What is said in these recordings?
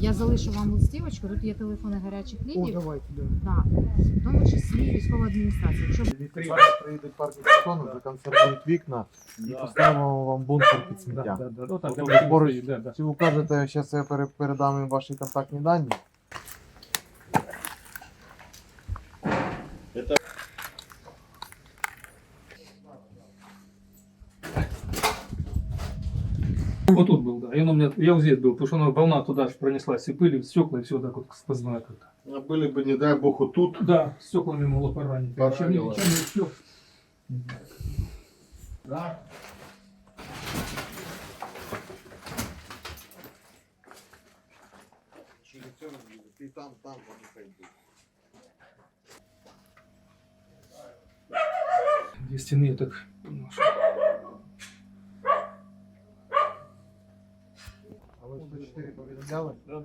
Я залишу вам листівочку, тут є телефони гарячих О, ліній, давайте, да. да, в тому числі військова адміністрація. Якщо Зараз приїдуть парки сезону, законсервують вікна і поставимо вам бункер під сміття. Ну, так, Ото де поруч. стоїть, да, да. Чи ви кажете, зараз я пере- передам їм ваші контактні дані? Вот тут был, да. И он у меня, я вот здесь был, потому что она волна туда же пронеслась, и пыли, стекла, и все вот так вот сквозное как-то. А были бы, не дай бог, вот тут. Да, стеклами могло поранить. Поранило. Чем, чем, чем, Да. И там, там, там, там. 200 меток. Немножко. 4 повідомляли? Да,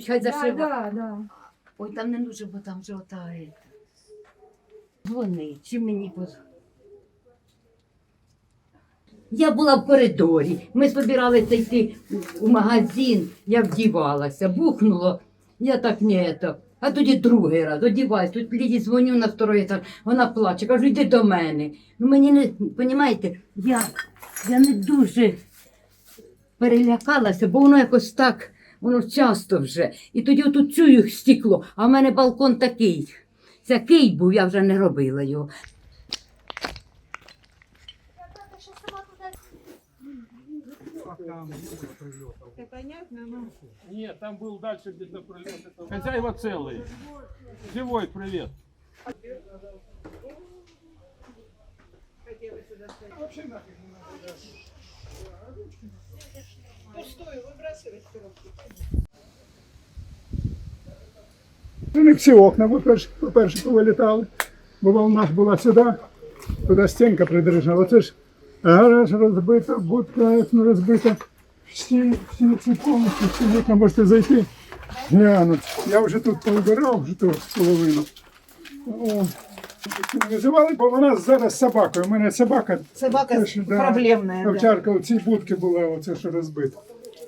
хай зашивають. Да, да. Ой, там не дуже, бо там же ота. е, чи мені позвонить. Я була в коридорі. Ми збиралися йти у магазин, я вдівалася, бухнуло. Я так не то. А тоді другий раз одіваюсь. Тут Ліді дзвоню на второй етаж, вона плаче, кажу, йди до мене. Ну мені не, розумієте, я, я не дуже перелякалася, бо воно якось так, воно часто вже. І тоді отут чую стекло, а в мене балкон такий. Такий був, я вже не робила його. Нет, там был дальше где-то пролет. Хозяева целые. Живой привет. Ну, не всі окна, бо перші, по-перше, повилітали. Бо волна була сюди, туди стінка придержала. Це ж гараж розбита, будка розбита. Всі, всі ці повністю, всі вікна можете зайти. Глянуть. Я вже тут повибирав, вже тут половину. О. Визивали, бо вона зараз з собакою. У мене собака Собака Теж, да. проблемная. Да. у цій будці була, оце що розбита.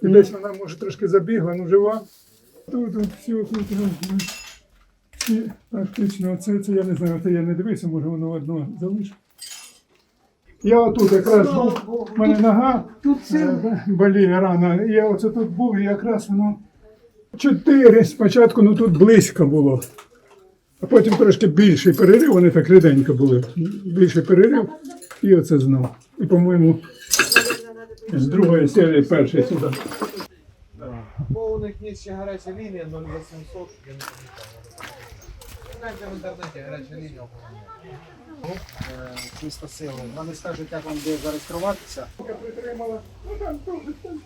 І десь вона може трошки забігла, ну жива. Тут от всі тут практично це, це я не знаю, це я не дивився, може воно одно залишить. Я отут якраз був, в мене нога е, боліє рана. і Я оце тут був, і якраз воно чотири спочатку, ну тут близько було. А потім трошки більший перерив, вони так ріденько були. Більший перерив, і оце знов. І, по-моєму, з другої серії перший сюди. Бо у них є ще гаряча лінія 0800, я не пам'ятаю. Шукайте в інтернеті гаряча чисто сили. Вони скажуть, як вам де зареєструватися. Притримала. Ну там теж. там.